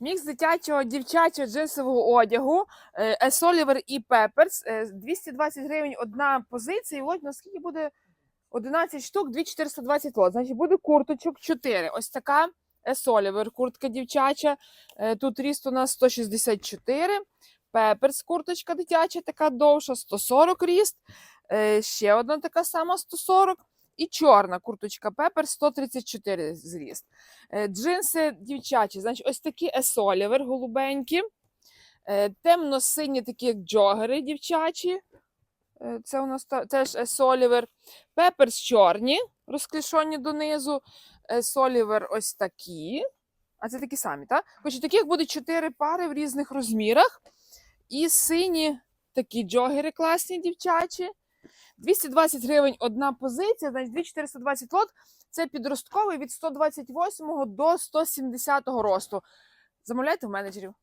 Мікс дитячого дівчачого джинсового одягу Есолівер і Пеперс. 220 гривень одна позиція. І от наскільки буде 11 штук, 2420 лот. Значить, буде курточок 4. Ось така Есолівер, куртка дівчача. Е, Тут ріст у нас 164. Пеперс, курточка дитяча, така довша, 140 ріст. Е, Ще одна така сама 140. І чорна курточка Пепер 134 зріст. Е, Джинси дівчачі, значить, ось такі есолівер голубенькі, е, темно-сині, такі як джогери дівчачі. Е, Це у нас теж есолівер. Пеперс чорні, розклішені донизу. Есолівер ось такі. А це такі самі, так? Хоч таких буде 4 пари в різних розмірах. І сині такі джогери класні дівчачі. 220 гривень одна позиція, значить 2420 лот. Це підростковий від 128 до 170 росту. Замовляйте в менеджерів.